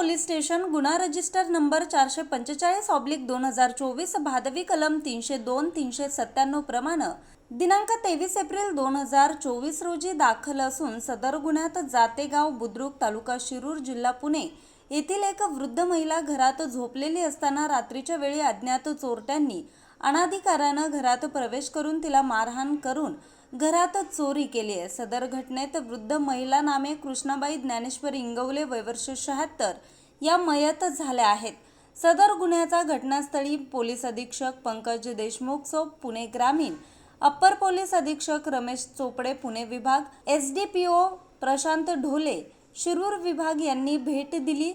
Police station गुन्हा register number चारशे पंचेचाळीस ऑब्लिक दोन हजार चोवीस भादवी कलम तीनशे दोन तीनशे सत्त्याण्णव प्रमाणे दिनांक तेवीस एप्रिल दोन हजार चोवीस रोजी दाखल असून सदर गुन्ह्यात जातेगाव बुद्रुक तालुका शिरूर जिल्हा पुणे येथील एक वृद्ध महिला घरात झोपलेली असताना रात्रीच्या वेळी अज्ञात चोरट्यांनी अनाधिकारानं घरात प्रवेश करून तिला मारहाण करून घरातच चोरी केली आहे. सदर घटनेत वृद्ध महिला नामे कृष्णाबाई ज्ञानेश्वर इंगवले वयवर्ष शहात्तर या मयत झाल्या आहेत. सदर गुन्ह्याचा घटनास्थळी पोलीस अधीक्षक पंकज देशमुख सो पुणे ग्रामीण अप्पर पोलीस अधीक्षक रमेश चोपडे पुणे विभाग S D P O Prashant Dhole Shirur विभाग यांनी भेट दिली.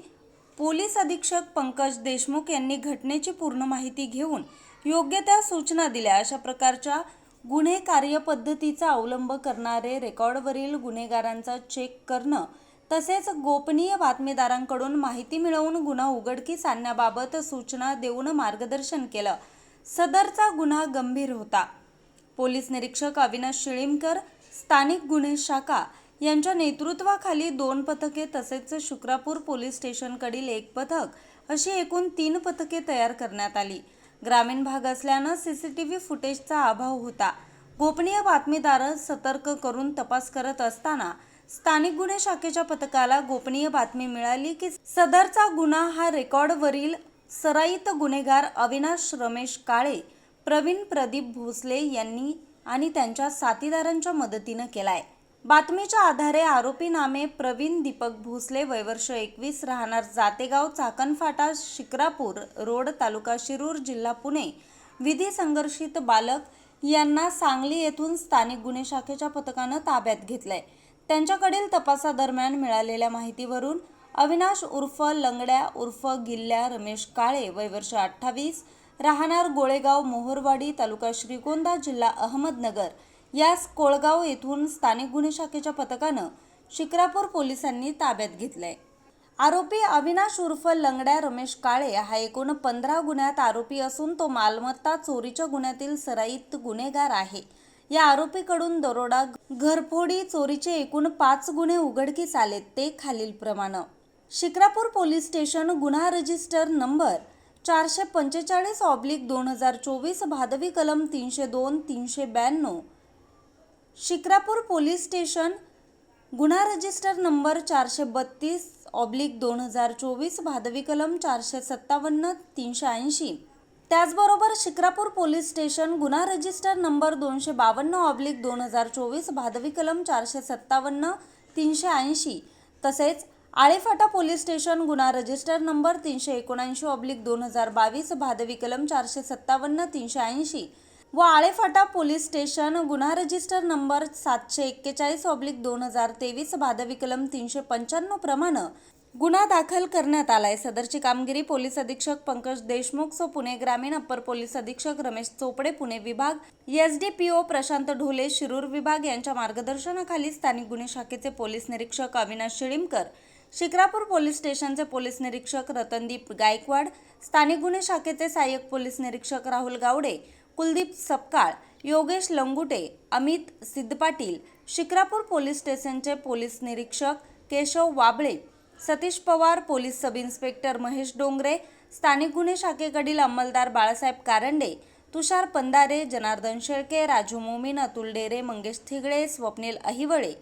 पोलीस अधीक्षक पंकज देशमुख यांनी घटनेची पूर्ण माहिती घेऊन योग्य त्या सूचना दिल्या. अशा प्रकारच्या गुन्हे कार्यपद्धतीचा अवलंब करणारे रेकॉर्डवरील गुन्हेगारांचा चेक करणं तसेच गोपनीय बातमीदारांकडून माहिती मिळवून गुन्हा उघडकीस आणण्याबाबत सूचना देऊन मार्गदर्शन केलं. सदरचा गुन्हा गंभीर होता. पोलीस निरीक्षक अविनाश शिळीमकर स्थानिक गुन्हे शाखा यांच्या नेतृत्वाखाली दोन पथके तसेच शुक्रापूर पोलीस स्टेशनकडील एक पथक अशी एकूण तीन पथके तयार करण्यात आली. ग्रामीण भाग असल्यानं सी सी टी व्ही फुटेजचा अभाव होता. गोपनीय बातमीदार सतर्क करून तपास करत असताना स्थानिक गुन्हे शाखेच्या पथकाला गोपनीय बातमी मिळाली की सदरचा गुन्हा हा रेकॉर्डवरील सराईत गुन्हेगार अविनाश रमेश काळे प्रवीण प्रदीप भोसले यांनी आणि त्यांच्या साथीदारांच्या मदतीनं केलाय. बातमीच्या आधारे आरोपी नामे प्रवीण दीपक भोसले वयवर्ष एकवीस राहणार जातेगाव चाकणफाटा शिक्रापूर रोड तालुका शिरूर जिल्हा पुणे. विधी संघर्षित बालक यांना सांगली येथून स्थानिक गुन्हे शाखेच्या पथकानं ताब्यात घेतलंय. त्यांच्याकडील तपासादरम्यान मिळालेल्या माहितीवरून अविनाश उर्फ लंगड्या उर्फ गिल्ल्या रमेश काळे वयवर्ष अठ्ठावीस राहणार गोळेगाव मोहोरवाडी तालुका श्रीगोंदा जिल्हा अहमदनगर यास कोळगाव येथून स्थानिक गुन्हे शाखेच्या पथकानं शिक्रापूर पोलिसांनी ताब्यात घेतलंय. आरोपी अविनाश उर्फ लंगड्या रमेश काळे हा एकूण पंधरा गुन्ह्यात आरोपी असून तो मालमत्ता चोरीच्या गुन्ह्यातील सराईत गुन्हेगार आहे. या आरोपीकडून दरोडा घरफोडी चोरीचे एकूण पाच गुन्हे उघडकीस आलेत ते खालीलप्रमाणे शिक्रापूर पोलीस स्टेशन गुन्हा रजिस्टर नंबर चारशे पंचेचाळीस ऑब्लिक दोन हजार चोवीस भादवी कलम तीनशे दोन तीनशे ब्याण्णव. शिक्रापूर पोलीस स्टेशन गुन्हा रजिस्टर नंबर चारशे बत्तीस ऑब्लिक दोन हजार चोवीस भादवी कलम चारशे सत्तावन्न तीनशे ऐंशी. त्याचबरोबर शिक्रापूर पोलीस स्टेशन गुन्हा रजिस्टर नंबर दोनशे बावन्न ऑब्लिक दोन हजार चोवीस भादवी कलम चारशे सत्तावन्न तीनशे ऐंशी. तसेच आळेफाटा पोलीस स्टेशन गुन्हा रजिस्टर नंबर तीनशे एकोणऐंशी ऑब्लिक दोन हजार बावीस भादवी कलम चारशे सत्तावन्न तीनशे ऐंशी. व आळेफाटा पोलीस स्टेशन गुन्हा रजिस्टर नंबर सातशे एक्केचाळीस ऑब्लिक दोन हजार तेवीस भादवी कलम तीनशे पंच्याण्णव प्रमाणे गुन्हा दाखल करण्यात आलाय. सदरची कामगिरी पोलीस अधीक्षक पंकज देशमुख सो पुणे ग्रामीण अप्पर पोलीस अधीक्षक रमेश चोपडे पुणे विभाग S D P O Prashant Dhole Shirur विभाग यांच्या मार्गदर्शनाखाली स्थानिक गुन्हे शाखेचे पोलीस निरीक्षक अविनाश शिळीमकर शिक्रापूर पोलीस स्टेशनचे पोलीस निरीक्षक रतनदीप गायकवाड स्थानिक गुन्हे शाखेचे सहाय्यक पोलीस निरीक्षक राहुल गावडे कुलदीप सपकाळ योगेश लंगुटे अमित सिद्धपाटील शिक्रापूर पोलीस स्टेशनचे पोलीस निरीक्षक Keshav Wable Satish Pawar police sub inspector Mahesh Dongre स्थानिक गुन्हे शाखेकडील अंमलदार बाळासाहेब कारंडे तुषार पंदारे जनार्दन शेळके राजू मोमीन अतुल डेरे मंगेश थिगळे स्वप्नील अहिवळे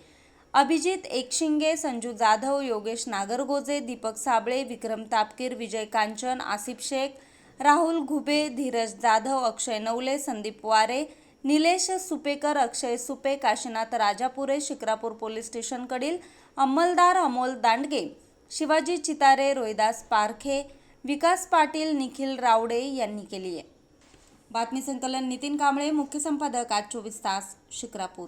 अभिजित एकशिंगे संजू जाधव योगेश नागरगोजे दीपक साबळे विक्रम तापकीर विजय कांचन आसिफ शेख राहुल घुबे धीरज जाधव अक्षय नवले संदीप वारे निलेश सुपेकर अक्षय सुपे काशीनाथ राजापुरे शिक्रापूर पोलीस स्टेशनकडील अंमलदार अमोल दांडगे शिवाजी चितारे रोहिदास पारखे विकास पाटील निखिल रावडे यांनी केली आहे. बातमी संकलन नितीन कांबळे मुख्य संपादक आज चोवीस तास शिक्रापूर.